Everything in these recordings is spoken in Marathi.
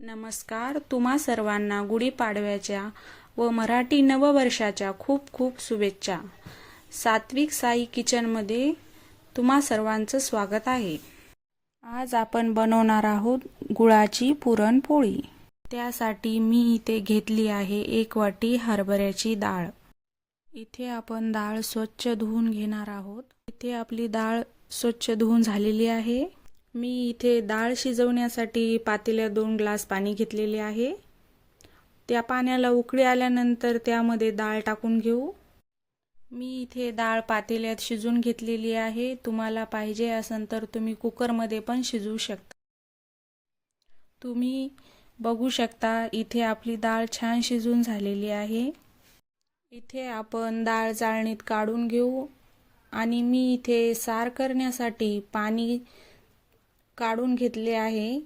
नमस्कार. तुम्हा सर्वांना गुढीपाडव्याच्या व मराठी नववर्षाच्या खूप खूप शुभेच्छा. सात्विक साई किचनमध्ये तुम्हा सर्वांचं स्वागत आहे. आज आपण बनवणार आहोत गुळाची पुरणपोळी. त्यासाठी मी इथे घेतली आहे एक वाटी हरभऱ्याची डाळ. इथे आपण डाळ स्वच्छ धुवून घेणार आहोत. इथे आपली डाळ स्वच्छ धुवून झालेली आहे. मी इथे डाळ शिजवण्यासाठी पातेल्यात दोन ग्लास पाणी घेतलेले आहे. त्या पाण्याला उकळी आल्यानंतर त्यामध्ये डाळ टाकून घेऊ. मी इथे डाळ पातेल्यात शिजून घेतलेली आहे. तुम्हाला पाहिजे असेल तर तुम्ही कुकरमध्ये पण शिजवू शकता. तुम्ही बघू शकता इथे आपली डाळ छान शिजून झालेली आहे. इथे आपण डाळ चाळणीत काढून घेऊ. आणि मी इथे सार करण्यासाठी पाणी काढून घेतले आहे.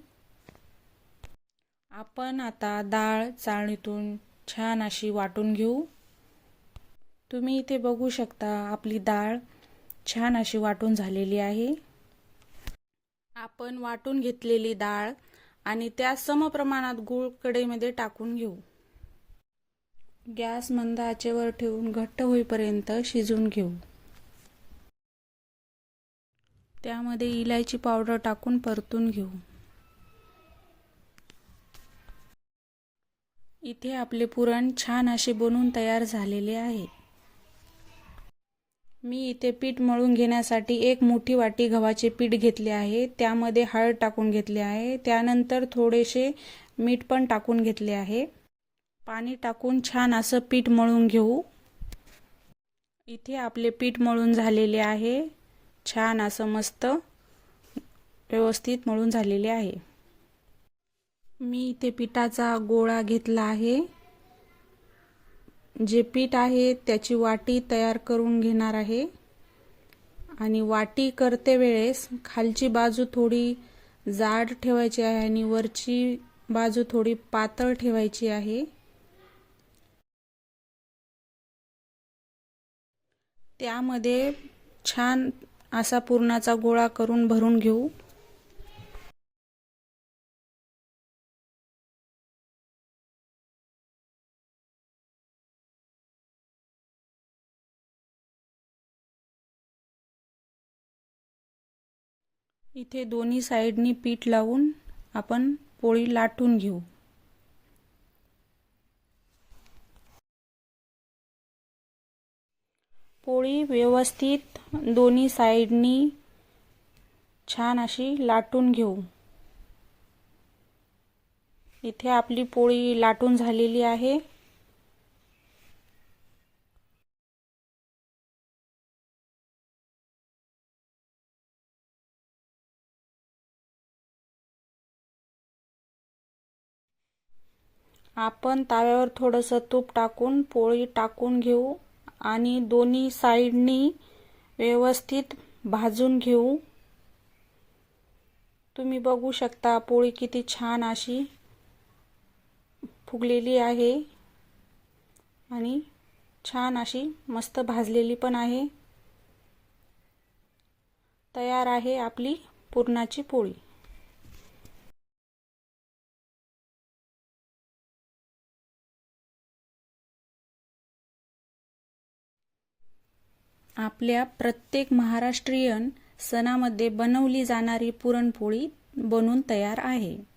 आपण आता डाळ चाळणीतून छान अशी वाटून घेऊ. तुम्ही इथे बघू शकता आपली डाळ छान अशी वाटून झालेली आहे. आपण वाटून घेतलेली डाळ आणि त्या समप्रमाणात गूळ कडेमध्ये टाकून घेऊ. गॅस मंद आचेवर ठेवून घट्ट होईपर्यंत शिजून घेऊ. त्यामध्ये इलायची पावडर टाकून परतून घेऊ. इथे आपले पुरण छान असे बनवून तयार झालेले आहे. मी इथे पीठ मळून घेण्यासाठी एक मोठी वाटी गव्हाचे पीठ घेतले आहे. त्यामध्ये हळद टाकून घेतले आहे. त्यानंतर थोडेसे मीठ पण टाकून घेतले आहे. पाणी टाकून छान असं पीठ मळून घेऊ. इथे आपले पीठ मळून झालेले आहे. छान असं मस्त व्यवस्थित मळून झालेले आहे. मी इथे पिठाचा गोळा घेतला आहे. जे पीठ आहे त्याची वाटी तयार करून घेणार आहे. आणि वाटी करते वेळेस खालची बाजू थोडी जाड ठेवायची आहे आणि वरची बाजू थोडी पातळ ठेवायची आहे. त्यामध्ये छान असा पुरणाचा गोळा करून भरून घेऊ. इथे दोन्ही साईडनी पीठ लावून आपण पोळी लाटून घेऊ. पोळी व्यवस्थित दोन्ही साईडनी छान अशी लाटून घेऊ. इथे आपली पोळी लाटून झालेली आहे. आपण ताव्यावर थोडंसं तूप टाकून पोळी टाकून घेऊ आणि दोन्ही साईडनी व्यवस्थित भाजून घेऊ. तुम्ही बघू शकता पोळी किती छान अशी फुगलेली आहे आणि छान अशी मस्त भाजलेली पण आहे. तयार आहे आपली पुरणाची पोळी. आपल्या प्रत्येक महाराष्ट्रीयन सणामध्ये बनवली जाणारी पुरणपोळी बनून तयार आहे.